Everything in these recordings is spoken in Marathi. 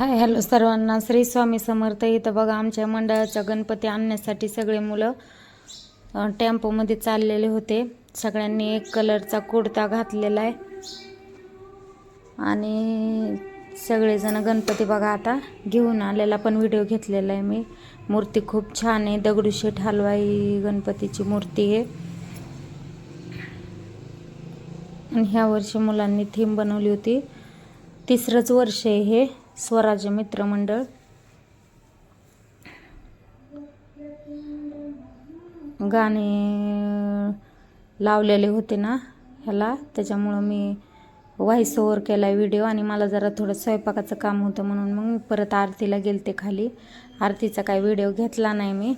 हाय हॅलो सर्वांना. श्री स्वामी समर्थ इथं बघा आमच्या मंडळाचा गणपती आणण्यासाठी सगळे मुलं टेम्पोमध्ये चाललेले होते. सगळ्यांनी एक कलरचा कुर्ता घातलेला आहे. आणि सगळेजण गणपती बघा आता घेऊन आलेला पण व्हिडिओ घेतलेला आहे मी. मूर्ती खूप छान आहे. दगडूशेठ हलवाई गणपतीची मूर्ती आहे. आणि ह्या वर्षी मुलांनी थीम बनवली होती. तिसरंच वर्ष आहे हे. स्वराज्य मित्रमंडळ गाणे लावलेले होते ना ह्याला. त्याच्यामुळं मी व्हॉइस ओव्हर केला व्हिडिओ आणि मला जरा थोडं स्वयंपाकाचं काम होतं म्हणून मग मी परत आरतीला गेलते खाली. आरतीचा काय व्हिडिओ घेतला नाही मी.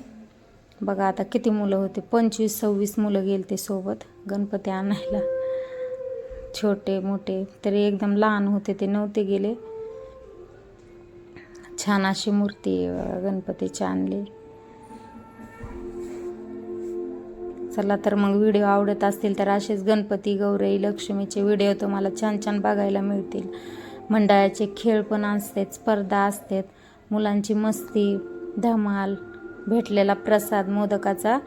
बघा आता किती मुलं होते. पंचवीस सव्वीस मुलं गेलते सोबत. गणपती आणायला. छोटे मोठे. तरी एकदम लहान होते ते नव्हते गेले. छान अशी मूर्ती गणपतीची आणली. चला तर मग व्हिडिओ आवडत असतील तर असेच गणपती गौरई लक्ष्मीचे व्हिडिओ तुम्हाला छान छान बघायला मिळतील. मंडळाचे खेळ पण असतात स्पर्धा असतात. मुलांची मस्ती धमाल भेटलेला प्रसाद मोदकाचा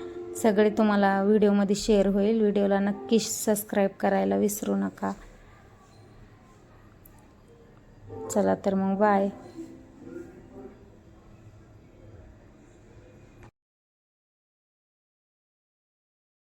सगळे तुम्हाला व्हिडिओमध्ये शेअर होईल. व्हिडिओला नक्की सबस्क्राईब करायला विसरू नका. चला तर मग बाय